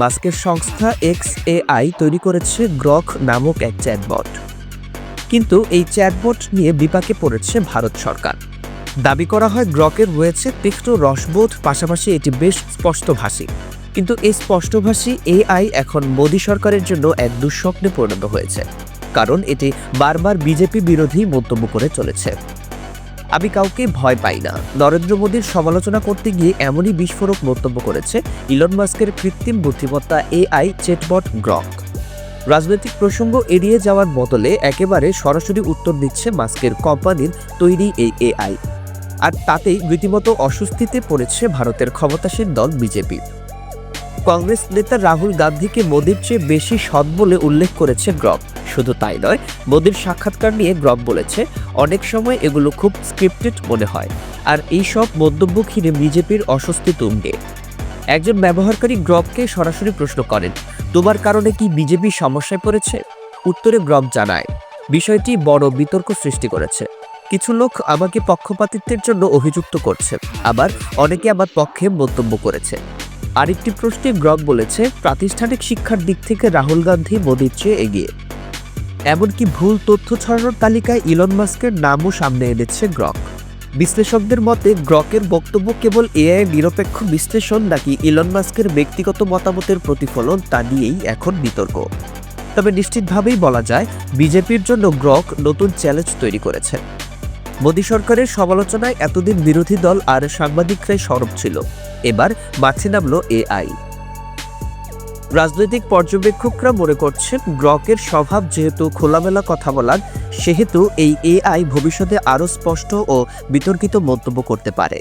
মাস্কের সংস্থা x AI তৈরি করেছে গ্রক নামক এক চ্যাটবট। কিন্তু এই চ্যাটবট নিয়ে বিপাকে পড়েছে ভারত সরকার। দাবি করা হয় গ্রকের রয়েছে তীক্ষ্ণ রসবোধ, পাশাপাশি এটি বেশ স্পষ্টভাষী। কিন্তু এই স্পষ্টভাষী এআই এখন মোদী সরকারের জন্য এক দুঃস্বপ্নে পরিণত হয়েছে। কারণ এটি বারবার বিজেপি বিরোধী মন্তব্য করে চলেছে। আমি কাউকে ভয় পাই না। নরেন্দ্র মোদীর সমালোচনা করতে গিয়ে এমনই বিস্ফোরক মন্তব্য করেছে ইলন মাস্কের কৃত্রিম বুদ্ধিমত্তা এআই চেটবট গ্রক। রাজনৈতিক প্রসঙ্গ এড়িয়ে যাওয়ার বদলে একেবারে সরাসরি উত্তর দিচ্ছে মাস্কের কোম্পানির তৈরি এই এআই। আর তাতেই রীতিমতো অস্বস্তিতে পড়েছে ভারতের ক্ষমতাসীন দল বিজেপি। কংগ্রেস নেতা রাহুল গান্ধীকে মোদীর চেয়ে বেশি সৎ বলে উল্লেখ করেছে গ্রব। শুধু তাই নয়, মোদীর সাক্ষাৎকার নিয়ে গ্রব বলেছে, অনেক সময় এগুলো খুব স্ক্রিপ্টেড মনে হয়, আর এই সব মন্তব্য ঘিরে বিজেপির অস্বস্তি তুঙ্গে। একজন ব্যবহারকারী গ্রবকে সরাসরি প্রশ্ন করেন, তোমার কারণে কি বিজেপি সমস্যায় পড়েছে? উত্তরে গ্রব জানায়, বিষয়টি বড় বিতর্ক সৃষ্টি করেছে। কিছু লোক আমাকে পক্ষপাতিত্বের জন্য অভিযুক্ত করছে, আবার অনেকে আমার পক্ষে মন্তব্য করেছে। আরেকটি প্রশ্নে গ্রব বলেছে, প্রাতিষ্ঠানিক শিক্ষার দিক থেকে রাহুল গান্ধী মোদির চেয়ে এগিয়ে। এমনকি ভুল তথ্য ছড়ানোর তালিকায় ইলন মাস্কের নামও সামনে এনেছে গ্রক বিশ্লেষকদের মতে গ্রকের বক্তব্য কেবল এআই নিরপেক্ষ বিশ্লেষণ নাকি ইলন মাস্কের ব্যক্তিগত মতামতের প্রতিফলন তা নিয়েই এখন বিতর্ক। তবে নিশ্চিতভাবেই বলা যায়, বিজেপির জন্য গ্রক নতুন চ্যালেঞ্জ তৈরি করেছে। মোদী সরকারের সমালোচনায় এতদিন বিরোধী দল আর সাংবাদিকরাই সরব ছিল। এবার মাঠে নামল এআই। রাজনৈতিক পর্যবেক্ষকরা মনে করছেন গ্রকের স্বভাব যেহেতু খোলামেলা কথা বলার, সেহেতু এই এআই ভবিষ্যতে আরও স্পষ্ট ও বিতর্কিত মন্তব্য করতে পারে।